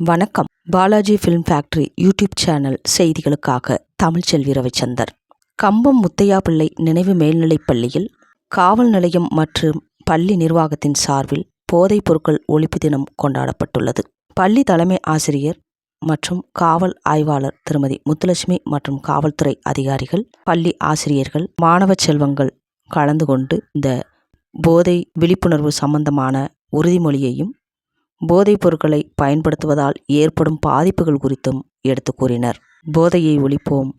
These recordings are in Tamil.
வணக்கம். Balaji film factory YouTube channel செய்திகளுக்காக தமிழ்ச்செல்வி ரவிச்சந்தர். கம்பம் முத்தையா பிள்ளை நினைவு மேல்நிலைப் பள்ளியில் காவல் நிலையம் மற்றும் பள்ளி நிர்வாகத்தின் சார்பில் போதைப் பொருட்கள் ஒழிப்பு தினம் கொண்டாடப்பட்டுள்ளது. பள்ளி தலைமை ஆசிரியர் மற்றும் காவல் ஆய்வாளர் திருமதி முத்துலட்சுமி மற்றும் காவல்துறை அதிகாரிகள் பள்ளி ஆசிரியர்கள் மாணவ செல்வங்கள் கலந்து கொண்டு இந்த போதை விழிப்புணர்வு சம்பந்தமான உறுதிமொழியையும் போதைப் பொருட்களை பயன்படுத்துவதால் ஏற்படும் பாதிப்புகள் குறித்தும் எடுத்து கூறினர். போதையை ஒழிப்போம்.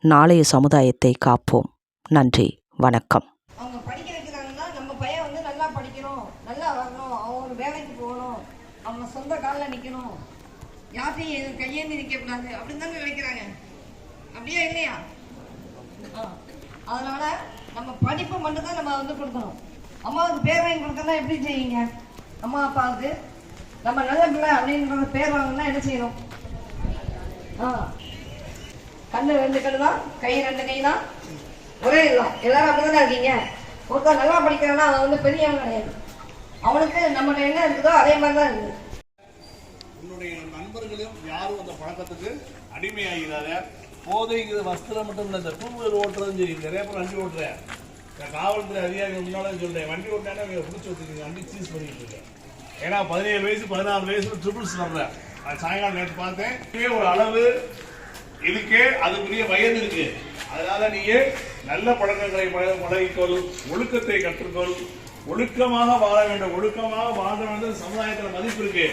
நாளைய சமுதாயத்தை காப்போம். நன்றி. வணக்கம். அவங்க படிக்க வைக்கிறாங்கன்னா நம்ம பையன் வந்து நல்லா படிக்கணும். நல்லா வரணும். அவன் வேலைக்கு போகணும். அவன் சொந்த காலில் நிற்கணும் யார்ட்டையும் கையேந்தி நிற்கக்கூடாது அப்படின்னு நினைக்கிறாங்க. இல்லையா? அதனால நம்ம படிப்பை மட்டும் தான் நம்ம வந்து கொடுக்கணும். அம்மாவுக்கு பேர் வாங்கி கொடுக்கறதா எப்படி செய்வீங்க? அம்மா அப்பாவுக்கு? நம்ம நல்ல பிள்ளை அப்படின்ற பேர் வாங்கணும்னா என்ன செய்யணும்? ஆ. கண்ணு ரெண்டு கண்ணு தான் கை ரெண்டு கை தான் ஒரே இதுதான். எல்லாரும் அப்படிதானே இருக்கீங்க? ஒருத்தர் நல்லா படிக்கிறான்னா அவன் வந்து பெரியவன் கிடையாது. அவனுக்கு நம்மகிட்ட என்ன இருக்குதோ அதே மாதிரி தான் இருக்குது உன்னுடைய நண்பர்களும் யாரும் அந்த பழக்கத்துக்கு அடிமையாகிறாத போதைங்கிற வஸ்திரம் மட்டும் இல்லை இந்த டூ வீலர் ஓட்டுறதும் சரி நிறைய பேர் வண்டி ஓட்டுறேன். காவல்துறை அதிகாரிகள் முன்னாலும் சொல்றேன் வண்டி ஓட்டானே பிடிச்சி வச்சுருக்கீங்க வண்டி சீஸ் பண்ணிட்டு இருக்கேன். ஏன்னா பதினேழு வயசு பதினாறு வயசுல ட்ரிபிள்ஸ் வர்றேன் நான் சாயங்காலம் நேற்று பார்த்தேன். ஒரு அளவு. இதுக்கே அதுக்குரிய வயது இருக்கு. அதனால நீங்க நல்ல பழக்கங்களை பழகிக்கொள் ஒழுக்கத்தை கற்றுக்கொள். ஒழுக்கமாக வாழ வேண்டும். ஒழுக்கமாக வாழ வேண்டும் சமுதாயத்தில் மதிப்பு இருக்கு.